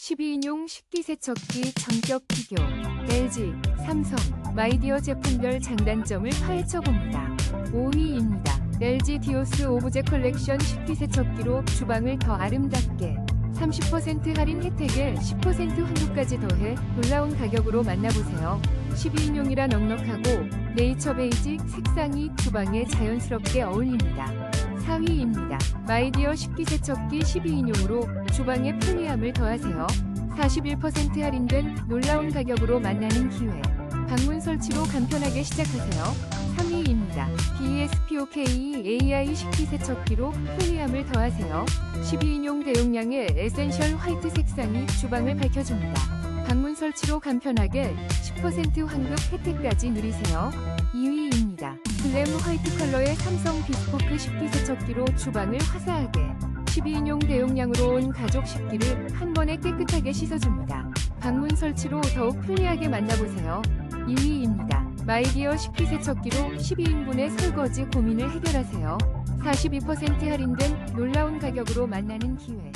12인용 식기세척기 전격 비교 LG, 삼성, 마이디어 제품별 장단점을 파헤쳐 봅니다. 5위입니다. LG 디오스 오브제 컬렉션 식기세척기로 주방을 더 아름답게 30% 할인 혜택에 10% 환급까지 더해 놀라운 가격으로 만나보세요. 12인용이라 넉넉하고 네이처 베이직 색상이 주방에 자연스럽게 어울립니다. 4위입니다. 마이디어 식기 세척기 12인용으로 주방의 편리함을 더하세요. 41% 할인된 놀라운 가격으로 만나는 기회. 방문 설치로 간편하게 시작하세요. 3위입니다. BSPOK AI 식기 세척기로 편리함을 더하세요. 12인용 대용량의 에센셜 화이트 색상이 주방을 밝혀줍니다. 방문 설치로 간편하게 10% 환급 혜택까지 누리세요. 2위입니다. 화이트 컬러의 삼성 비스포크 식기세척기로 주방을 화사하게 12인용 대용량으로 온 가족 식기를 한 번에 깨끗하게 씻어줍니다. 방문 설치로 더욱 편리하게 만나보세요. 2위입니다. 마이디어 식기 세척기로 12인분의 설거지 고민을 해결하세요. 42% 할인된 놀라운 가격으로 만나는 기회.